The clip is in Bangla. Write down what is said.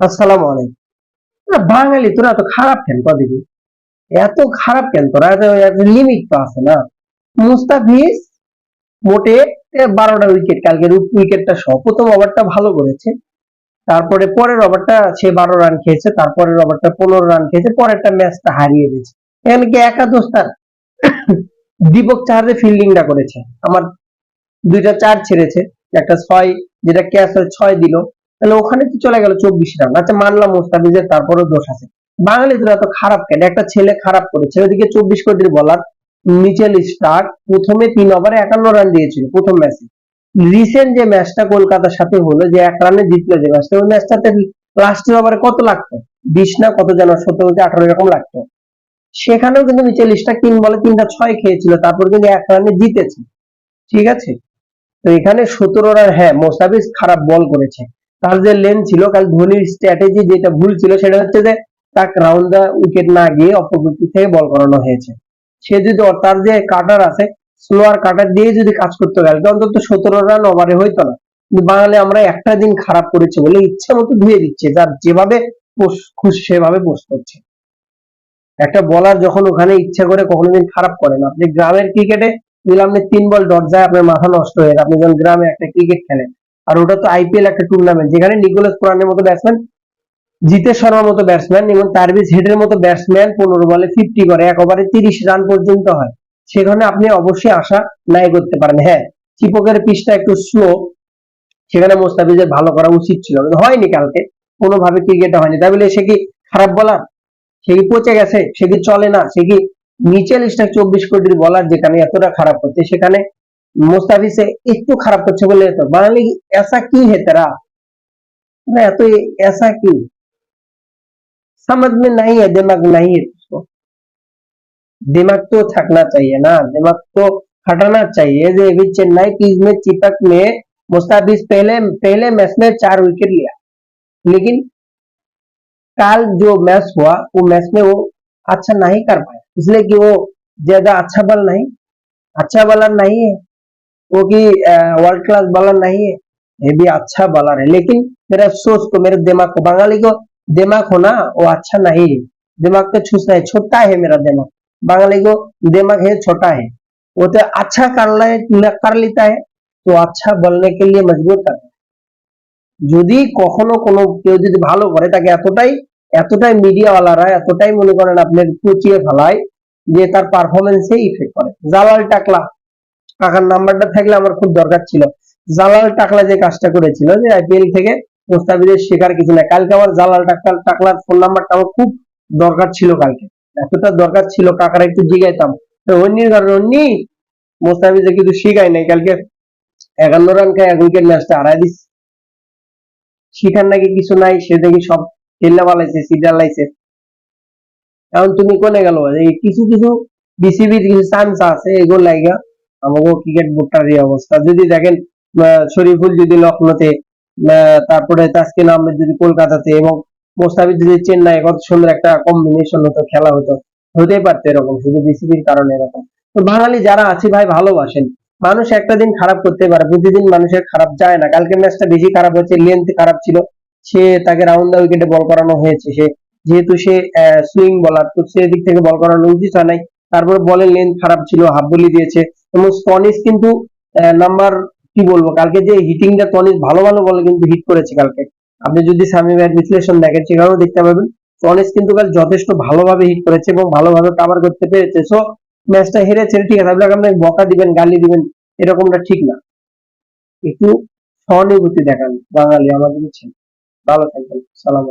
আসসালামু আলাইকুম। বাঙালি তোরা এত খারাপ কেন কদিকে এত খারাপ কেন তোরা? লিমিট তো আছে না? মুস্তাফিজ মোটে বারোটা উইকেট কালকের উইকেটটা সহ। প্রথম ওভারটা ভালো করেছে। তারপরে পরের ওভারটা সে বারো রান খেয়েছে, তারপরের ওভারটা পনেরো রান খেয়েছে, পরেরটা ম্যাচটা হারিয়ে দিয়েছে এখানে কি একাদশ তার দীপক চাহারে ফিল্ডিংটা করেছে। আমার দুইটা চার ছেড়েছে, একটা ছয়, যেটা ক্যাচ ছয় দিল। তাহলে ওখানে তো চলে গেল চব্বিশ রান আচ্ছা মানলাম মুস্তাফিজের তারপরেও দোষ আছে। বাঙালিদের এত খারাপ কেন? একটা ছেলে খারাপ করেছে। ওদিকে চব্বিশ কোটির বলার মিচেল স্টার্ক, প্রথমে তিন ওভারে একান্ন রান দিয়েছিল, প্রথম ম্যাচে রিসেন্ট যে ম্যাচটা কলকাতার সাথে হলো, যে এক রানে জিতলো যে ম্যাচটা ওই ম্যাচটাতে লাস্টের ওভারে কত লাগতো? বিশ না কত যেন সতেরো থেকে আঠারো এরকম লাগতো। সেখানেও কিন্তু মিচেল স্টার্ক তিন বলে তিনটা ছয় খেয়েছিল, তারপর কিন্তু এক রানে জিতেছে। ঠিক আছে? তো এখানে সতেরো রান হ্যাঁ মোস্তাফিজ খারাপ বল করেছে। তার যে লেন ছিল, কাল ধোনির স্ট্র্যাটেজি যেটা ভুল ছিল, সেটা হচ্ছে যে তাকে রাউন্ড দা উইকেট না গিয়ে অপরপক্ষ থেকে বল করানো হয়েছে। সে যদি তার যে কাটার আছে স্লোয়ার কাটার দিয়ে যদি কাজ করতে গেল অন্তত সতেরো রান ওভারে হইতো না। বাঙালি আমরা একটা দিন খারাপ করেছে বলে ইচ্ছা মতো ধুয়ে দিচ্ছে, যার যেভাবে খুশি সেভাবে পোস্ট করছে। একটা বলার যখন ওখানে ইচ্ছা করে কখনো দিন খারাপ করে না। আপনি গ্রামের ক্রিকেটে আপনি তিন বল ডট যায় আপনার মাথা নষ্ট হয়ে। আপনি যখন গ্রামে একটা ক্রিকেট খেলেন আর ওটা তো আইপিএল একটা টুর্নামেন্ট যেখানে নিকোলাস পুরানের মতো ব্যাটসম্যান জিতেশ শর্মার মতো ব্যাটসম্যান এবং তারবিজ হেডের মতো ব্যাটসম্যান পনেরো বলে ফিফটি করে, এক ওভারে তিরিশ রান পর্যন্ত হয়। সেখানে আপনি অবশ্যই আশা নাই করতে পারেন। হ্যাঁ চিপকের পিচটা একটু স্লো সেখানে মোস্তাফিজের ভালো করা উচিত ছিল। কিন্তু হয়নি কালকে, কোনোভাবে ক্রিকেটে হয়নি। তাই বলে সে কি খারাপ বলার সে কি পচে গেছে? সে কি চলে না? সে কি মিচেল স্টার চব্বিশ কোটির বলার যেখানে এতটা খারাপ করছে, সেখানে मुस्ताफिज से একটু খারাপ করছে বলে তো বাঙালি ऐसा की है तेरा ना तो ये ऐसा क्यों समझ में नहीं है दिमाग नहीं है उसको दिमाग तो थकना चाहिए ना दिमाग तो हटाना चाहिए जो अभी चेन्नई की में चिपक में मुस्ताफिज पहले पहले मैच में चार विकेट लिया लेकिन कल जो मैच हुआ वो मैच में वो अच्छा नहीं कर पाया इसलिए कि वो ज्यादा अच्छा बल नहीं अच्छा बॉलर नहीं है वो कि वर्ल्ड क्लास बॉलर नहीं है ये भी अच्छा बॉलर है लेकिन मेरे अफसोस को मेरे दिमाग को बंगाली को दिमाग होना वो अच्छा नहीं है दिमाग तो छूसना है छोटा है मेरा दिमाग बंगाली को दिमाग है छोटा है वो तो अच्छा कर ले कर लेता है तो अच्छा बोलने के लिए मजबूर कर যদি কখনো কোনো কেউ যদি ভালো করে তাকে এতটাই এতটাই মিডিয়াওয়ালারা এতটাই মনে করেন আপনি কুচিয়ে ফেলায় যে তার পারফরমেন্সে ইফেক্ট করে জালাল টাকলা কাকার নাম্বারটা থাকলে আমার খুব দরকার ছিল। জালাল টাকলা যে কাজটা করেছিল, যে আইপিএল থেকে মুস্তাফিজের শেখার কিছু না, কালকে আমার জালাল টাকলা টাকলার ফোন নাম্বারটা আমার খুব দরকার ছিল কালকে। এতটা দরকার ছিল, কাকারা একটু জিগাইতাম। অন্যের কারণে অন্য কিন্তু নাই, কালকে রান খায়, এক উইকেট ম্যাচটা হারাই দিস শিখার নাকি কিছু নাই, সে দেখি সব খেললে পালাইছে এখন তুমি কোনে গেল? কিছু কিছু বিসিবির কিছু চান্স আছে, এগুলো লাইগা। আমাকে ক্রিকেট বোর্ডটার এই অবস্থা। যদি দেখেন শরীফুল যদি লখনৌতে তারপরে তাসকিন আহমেদ যদি কলকাতাতে এবং মোস্তাফিজ যদি চেন্নাই, কত সুন্দর একটা কম্বিনেশন হতো, খেলা হতো। হতেই পারতো এরকম, শুধু বিসিবির কারণে এরকম। তো বাঙালি যারা আছে ভাই, ভালোবাসেন। মানুষ একটা দিন খারাপ করতে পারে, প্রতিদিন মানুষের খারাপ যায় না। কালকে ম্যাচটা বেশি খারাপ হয়েছে লেন্থ খারাপ ছিল। সে তাকে রাউন্ড দা উইকেটে বল করানো হয়েছে। সে যেহেতু সে সুইং বলার তো সেদিক থেকে বল করানো উচিত হয় নাই। তারপর বলের লেন্থ খারাপ ছিল হাফ বলি দিয়েছে। এবং স্টনিস কিন্তু নাম্বার কি বলব? কালকে যে হিটিংটা টনিস ভালো ভালো বলে কিন্তু হিট করেছে কালকে। আপনি যদি সামি বিশ্লেষণ দেখেন, সেখানেও দেখতে পাবেন টনিস কিন্তু কাল যথেষ্ট ভালোভাবে হিট করেছে এবং ভালোভাবে কাভার করতে পেরেছে। সো ম্যাচটা হেরেছে, ঠিক আছে আপনাকে আপনি বকা দিবেন, গালি দিবেন, এরকমটা ঠিক না। একটু সহানুভূতি দেখান, বাঙালি, আমাদের ছেলে। ভালো থাকবেন, সালাম।